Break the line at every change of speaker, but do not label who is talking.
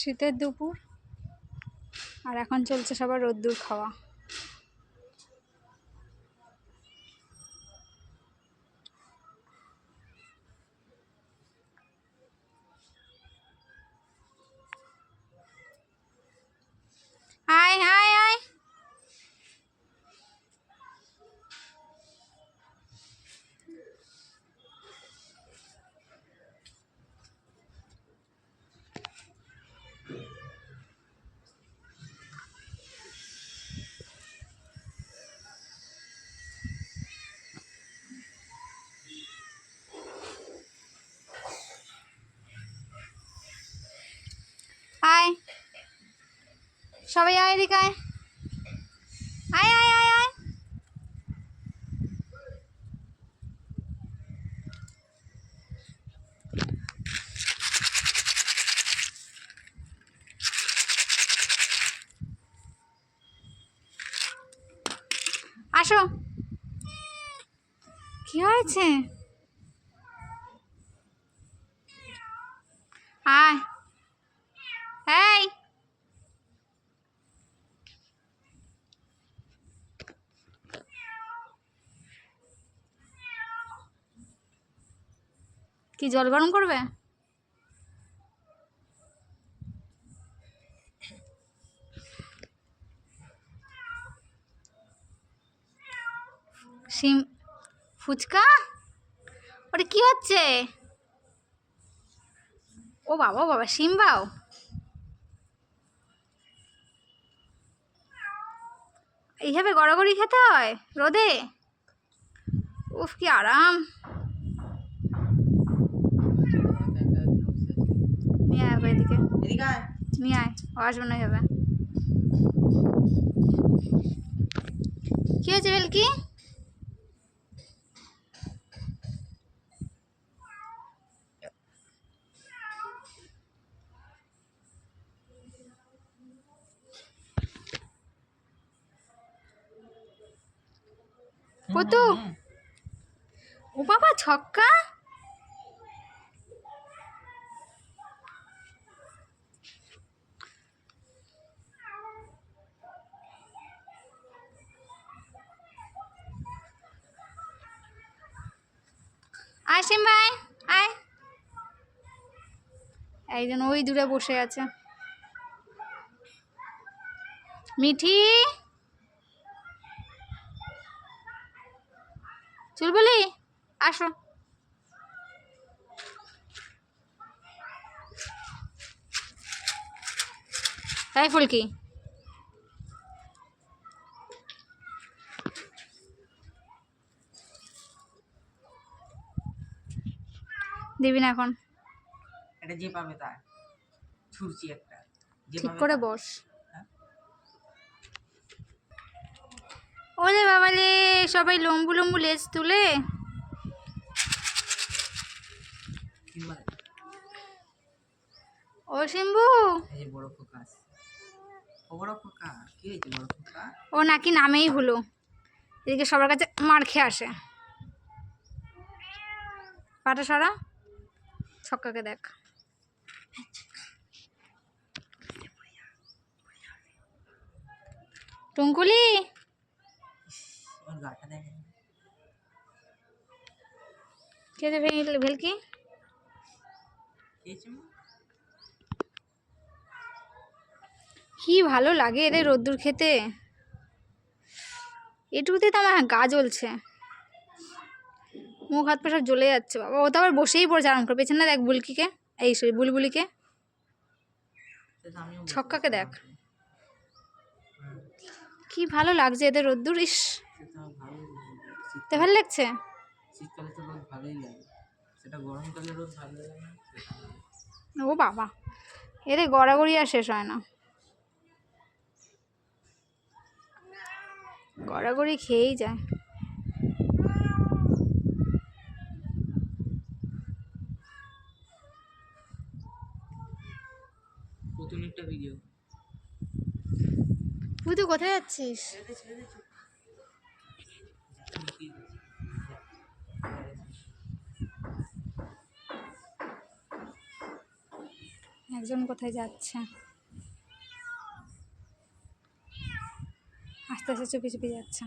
শীতের দুপুর। আর এখন চলছে সবার রোদ্দুর খাওয়া। সবাই আয় এদিকে আয়। আয় আয় আয় আয়। আসো। কি হয়েছে? আয় এই কি জল গরম করবে? সিম ফুচকা? ওটা কি হচ্ছে? ও বাবা বাবা সিমবাও এইভাবে গড়াগড়ি খেতে হয় রোদে? উফ, কি আরাম নিয়ে আয় ওকে এদিকে
এদিকে আয়।
নিয়ে আয় ও আসবে না যাবে কি হয়েছে বেলকি? কতু? ও বাবা ছক্কা? আয় সিম ভাই আয়। একজন ওই দূরে বসে আছে। মিঠি। চুলবুলি আসো। তাই ফুলকি? দিবি না এখন।
এটা যে পাবে তার ছুরছি একটা
ঠিক করে বস।
হ্যাঁ?
ওরে বাবালে সবাই লম্বু লম্বু লেজ তুলে। ও শিম্বু
ও
নাকি নামেই হলো এদিকে সবার কাছে মার খেয়ে আসে। পাটা সরা। ছক্কাকে দেখ। টুঙ্কুলি? ভেঙে ভেলকি? কি ভালো লাগে এদের রোদ্দুর খেতে। এটুকুতে তো আমার গা জ্বলছে। মুখ হাত পা সব জ্বলে যাচ্ছে, বাবা। ও তো আবার বসেই পড়েছে, আরাম করে। পেছনে দেখ বুলকিকে। এই সরি বুলবুলিকে। ছক্কাকে দেখ। কি ভালো লাগছে এদের রোদ্দুর, ইস। ভালো লাগছে। ও বাবা, এদের গড়াগড়ি আর শেষ হয় না। গড়াগড়ি খেয়েই যায়। তুই কোথায় যাচ্ছিস? একজন কোথায় যাচ্ছে? আস্তে আস্তে চুপি চুপি যাচ্ছে।